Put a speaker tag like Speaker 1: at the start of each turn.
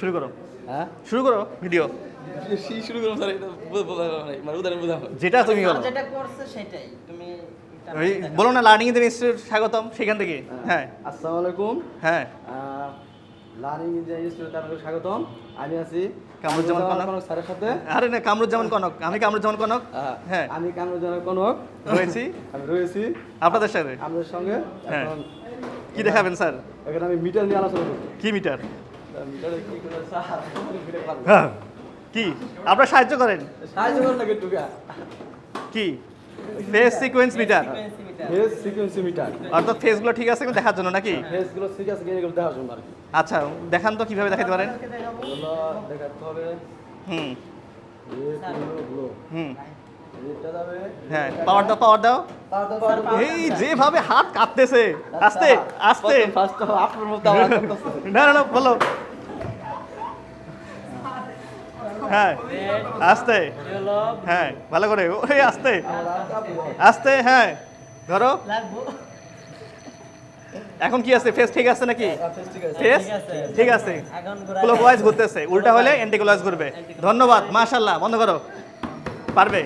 Speaker 1: শুরু করো।
Speaker 2: হ্যাঁ?
Speaker 1: শুরু করো ভিডিও।
Speaker 2: শি- শুরু করুন স্যার এটা বলা মানে উদাহরণ বোঝা
Speaker 1: যেটা তুমি বলো।
Speaker 3: যেটা করছে সেটাই। তুমি
Speaker 1: ওই বলো না লার্নিং ইন্ডিয়ান ইনস্টিটিউট স্বাগতম সেখান থেকে। হ্যাঁ।
Speaker 2: আসসালামু আলাইকুম।
Speaker 1: হ্যাঁ।
Speaker 2: লার্নিং ইন্ডিয়া ইনস্টিটিউট স্বাগতম। আমি আছি
Speaker 1: কামরুজ্জামান কনক।
Speaker 2: স্যারের সাথে।
Speaker 1: আরে না কামরুজ্জামান কনক। আমি কামরুজ্জামান কনক। হ্যাঁ।
Speaker 2: আমি কামরুজ্জামান কনক।
Speaker 1: রয়েছি।
Speaker 2: আমি রয়েছি।
Speaker 1: আপনাদের সাথে।
Speaker 2: আমাদের সঙ্গে
Speaker 1: হ্যাঁ।
Speaker 2: এখন
Speaker 1: কি দেখাবেন স্যার?
Speaker 2: এখানে আমি মিটার নিয়ে আলোচনা করব।
Speaker 1: কি মিটার
Speaker 2: কি।
Speaker 1: হ্যাঁ কি? আপনারা সাহায্য করেন।
Speaker 2: সাহায্য করুন নাকি টুকা।
Speaker 1: কি? Phase sequence meter.
Speaker 2: Phase sequence meter.
Speaker 1: অর্থাৎ ফেসগুলো ঠিক আছে দেখার জন্য নাকি?
Speaker 2: ফেসগুলো ঠিক আছে এগুলো দেখার জন্য আর কি।
Speaker 1: আচ্ছা দেখান তো কীভাবে দেখাতে পারেন।
Speaker 2: দেখাতে হবে
Speaker 1: হুম। হুম। হ্যাঁ পাওয়ার দাও পাওয়ার দাও। এই যেভাবে হাত কাঁপতেছে আস্তে আস্তে। না না বলো। হ্যাঁ আস্তে। হ্যাঁ ভালো করে। ওই আস্তে। আস্তে হ্যাঁ। ধরো। এখন কি আছে? ফেস ঠিক আছে নাকি?
Speaker 2: ফেস ঠিক আছে।
Speaker 1: ক্লোকওয়াইজ ঘুরতেছে। উল্টা হলে অ্যান্টি ঘুরবে। ধন্যবাদ মাশাল্লাহ বন্ধ করো। পারবে?